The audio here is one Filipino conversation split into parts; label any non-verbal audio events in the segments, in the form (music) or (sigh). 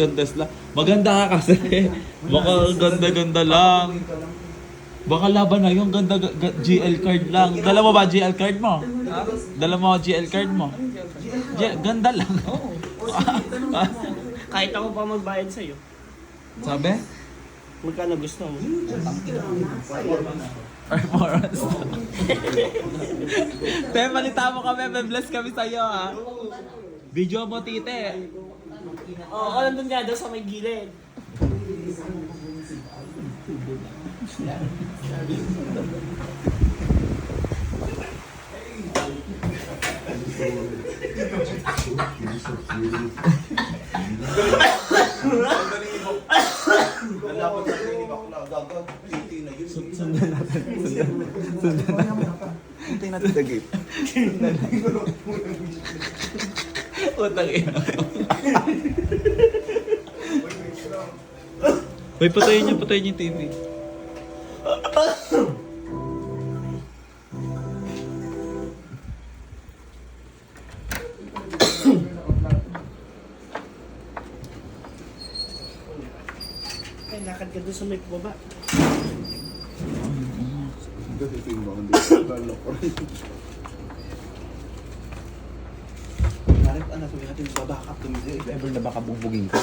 Contest lang. Maganda ka kasi. (laughs) Baka ganda-ganda lang. Baka laban na yung ganda ga- ga- GL card lang. Dala mo ba GL card mo? Dala mo GL card mo? G- ganda lang. (laughs) Kahit ako pa magbayad sa'yo. Sabi? Magkano gusto mo? Performance. (laughs) Te, malita mo kami. May bless kami sa'yo ha. Video mo, tite. Oo, oh, nandun nga daw sa may gilid. Lalaban sa ni bakla, gagag, hindi na yun. Sundan natin, sundan. Natin the gate. Utang ina. Uy, patayin niyo, patayin niyo yung TV. Ay, lakad ka doon sa may baba. Ko. Narip, ano, sabi natin, babakap tumili. If ever na baka bugbugin ka.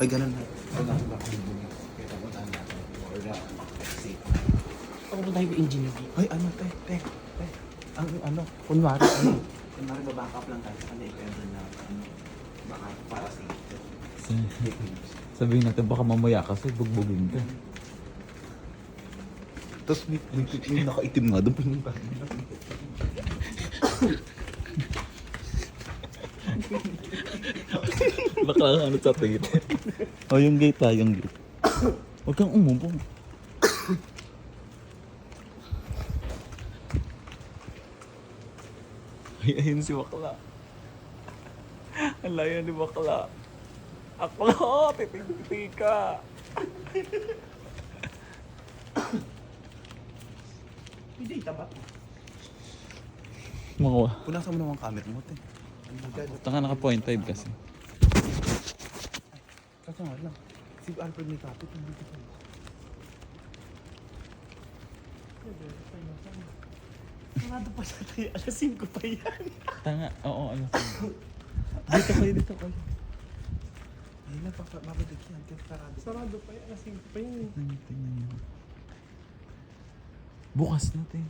Ay, ganun na. Ay, ganun baka bugbugin. Natin. Na, safe. Ako ba tayo engineer? Ay, ano, te, te, te. Ang ano, kunwari, (coughs) ano. Kunwari, babakap lang tayo. Ano, if ever na, ano, baka para sa (laughs) Sabihin natin, baka mamaya kasi bugbugin ka. Tapos may, may, may nakaitim nga doon. (laughs) Baka ano sa tingin. o yung gate ha, yung gate. Huwag kang umupo. (laughs) Ay, ayun si Bakla. Ang layo ni Bakla. Aklo, titig ka. Hindi, tapat. Mga Punasan mo naman ang camera mo, te. Tanga naka point 5 kasi. Kaso nga lang. Si Alfred may kapit. Hindi ko Sarado pa sa tayo. Alas 5 pa yan. Tanga, oo, ano. (laughs) dito kayo, dito kayo. Ayun na, papa- babalik yan. Kaya sarado. Sarado pa yan. Alas 5 pa yan. Tingnan, tingnan niyo. Bukas na, te.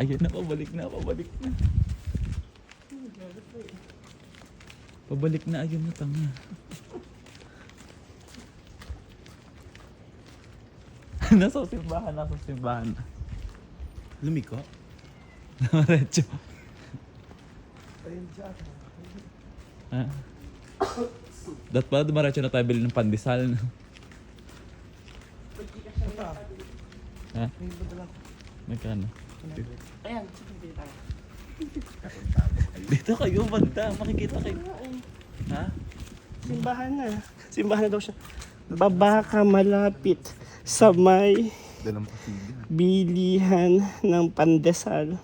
Ayun na, pabalik na, pabalik na. Pabalik na, ayun na, tanga. (laughs) nasa simbahan, nasa simbahan. Lumiko? Diretso. Ayun dyan. Ha? Dat pala dumaretso na tayo bili ng pandesal. ha? Magkano? Ayan, sige, tayo. Dito kayo, banda. Makikita kayo. Ha? Simbahan na. Simbahan na daw siya. Baba ka malapit sa may bilihan ng pandesal.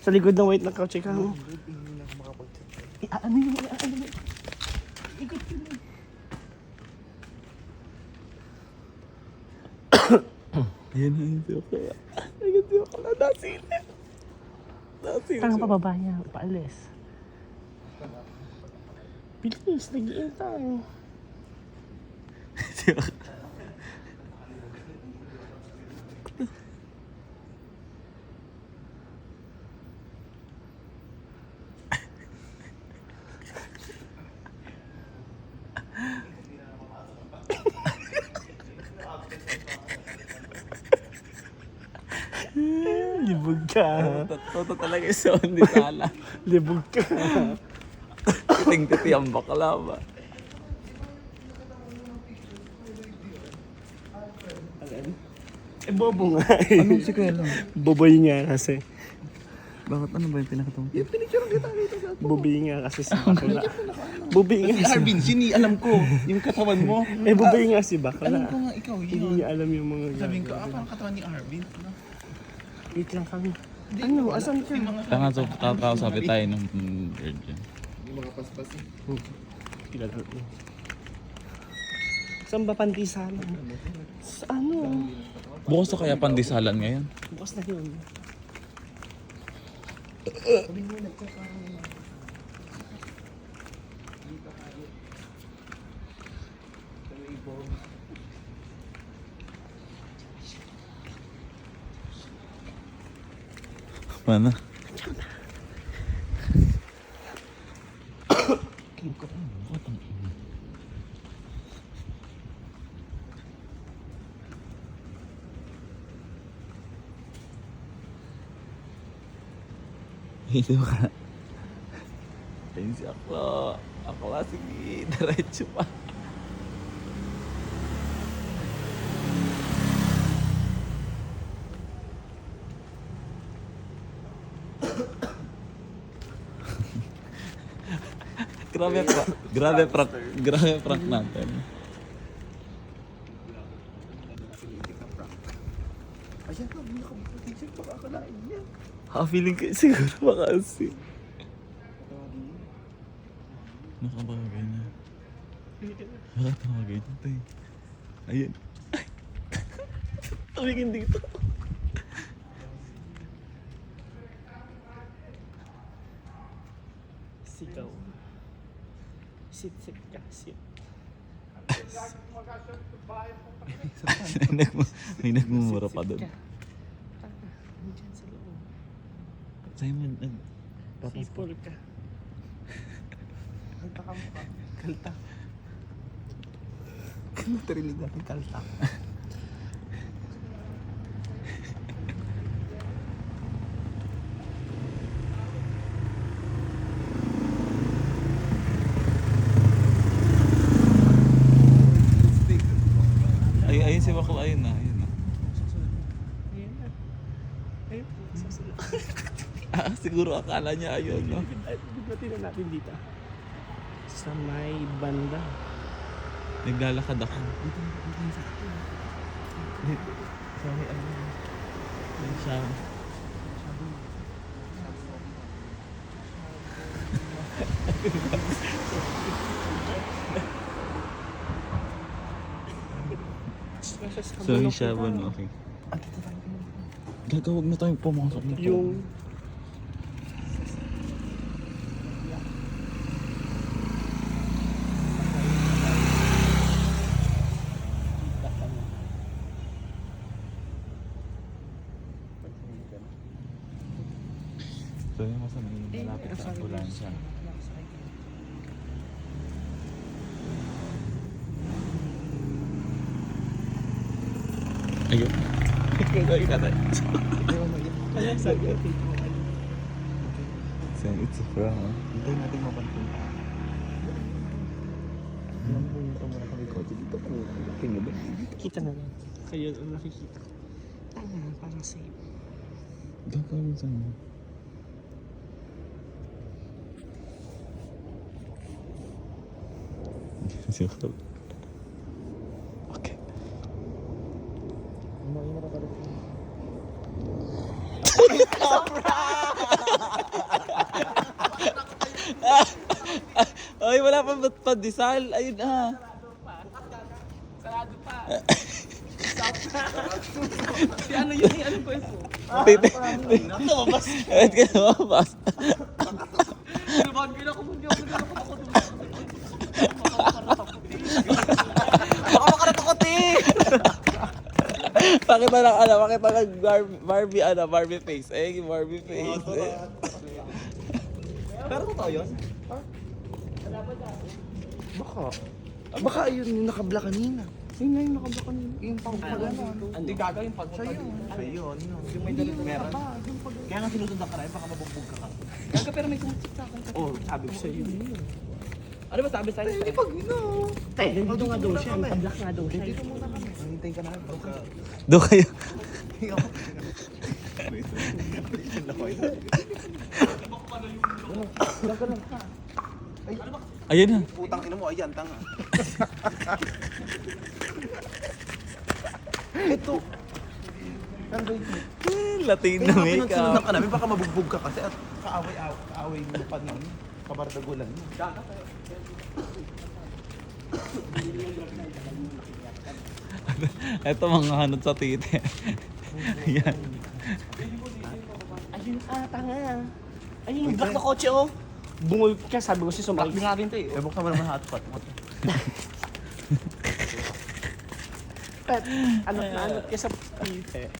Sa likod ng white na couch, ikaw mo. Hindi na ako makapag-check. Ano yun? Ano yun? Ikot yun. (coughs) Ayan na yun si Okla. Ayan si Okla. Nasilip. Nasilip. Tangang pababa niya, paalis. Bilis, nag-iin tayo. Libog ka. Toto talaga yung sound ni Sala. Libog ka. Titing-titi ang bakla ba? Eh, bobo nga eh. Anong si Kuya lang? Boboy nga kasi. Bakit ano ba yung pinakatong? Yung pinicture kita dito sa... Boboy nga kasi si bakla. Boboy nga Si si Arvin, sini, alam ko. Yung katawan mo. Eh, boboy nga si bakla. Alam ko nga ikaw Hindi yun. niya alam yung mga Sabihin ko, gagawin. ah, parang katawan ni Arvin. Ano? Wait lang kami. Ano? Asan ka? Tanga, so kakausapin tayo ng mm, bird dyan. Yung mga paspas eh. Kilala mo. Saan ba pantisan? Sa ano? Bukas na kaya pandisalan ngayon? Bukas na yun. Mana? Hindi ba? Ayun si Akla. Akla, sige. Diretso pa. Grabe pa. Grabe prank. Grabe prank natin. Ayan ka, hindi ka mag-t-shirt. Baka akalain niya. Ha, feeling ko siguro baka kasi. Nakabagay na. Nakatawagay na tayo. Ayun. (laughs) Tumingin dito. Sit, sit ka, sit. may, (laughs) nagmu- may nagmumura pa doon. Nandiyan sa loob. Sa'yo mo nag... Sipol ka. Kalta ka (laughs) mukha. Kalta. Natarinig natin kalta. (laughs) Ay, ayun si Bakla, ayun na, ayun na. Ayan na. Ayun, susunod. (laughs) Ah, siguro akala niya ayun, no? Biglatin na natin dito. Sa may banda. Naglalakad ako. (laughs) Ano. Ayun siya. Nasa sa So, yung kabulok siya ba, tayo. no? Okay. Gagawag na tayong pumasok na. Yung So, yung mas may malapit sa ambulansya. Ayun. Gagawin natin. So, it's from... Hintayin natin mapansin. Alam mo yung tama kami kotse dito po. Tingnan ba? kita na lang. Kayo ang nakikita. Tama, parang safe. Gagawin sa mo. Okay. Wala pa ba't pandesal? Ayun ah. Si ano yun? Ano ko yun? Titi. Lumabas. Bakit ka lumabas? Lumahan ko na kung hindi ako nagkakaroon ako dun. Pakita lang, ano, pakita lang Barbie, ano, Barbie face. Eh, Barbie face. Eh. Pero totoo yun? Baka. Baka yun yung nakabla kanina. Yun nga yung nakabla kanina. Yung pang pag ano. Hindi gagawin pag yun. Siya yun. Yung may dalit meron. Kaya nga sinusundan ka na, baka mabugbog ka ka. Gaga pero may sumusik sa akin. Oh, sabi ko sa'yo. Ano ba sabi sa'yo? Hindi pag oh. Tay, nandito nga daw siya. Nakablock nga daw siya. Dito muna kami. Hintay ka na. Doon kayo. Ayun na. Putang ina mo, ayan, tanga. (laughs) Ito. Nandun. Eh, Latin na makeup. pinagsundan ka namin, baka mabugbog ka kasi at kaaway-away mo pa nun. Kabardagulan mo. Ito mga hanot sa tite. Yan. Ayun, ah, tanga. Ayun yung black na kotse, oh. Bungol ka, sabi ko si Sumakay. nga rin to eh. Eh, buksan mo naman hotspot mo. (laughs) Pet, ano na ano ka sa tite.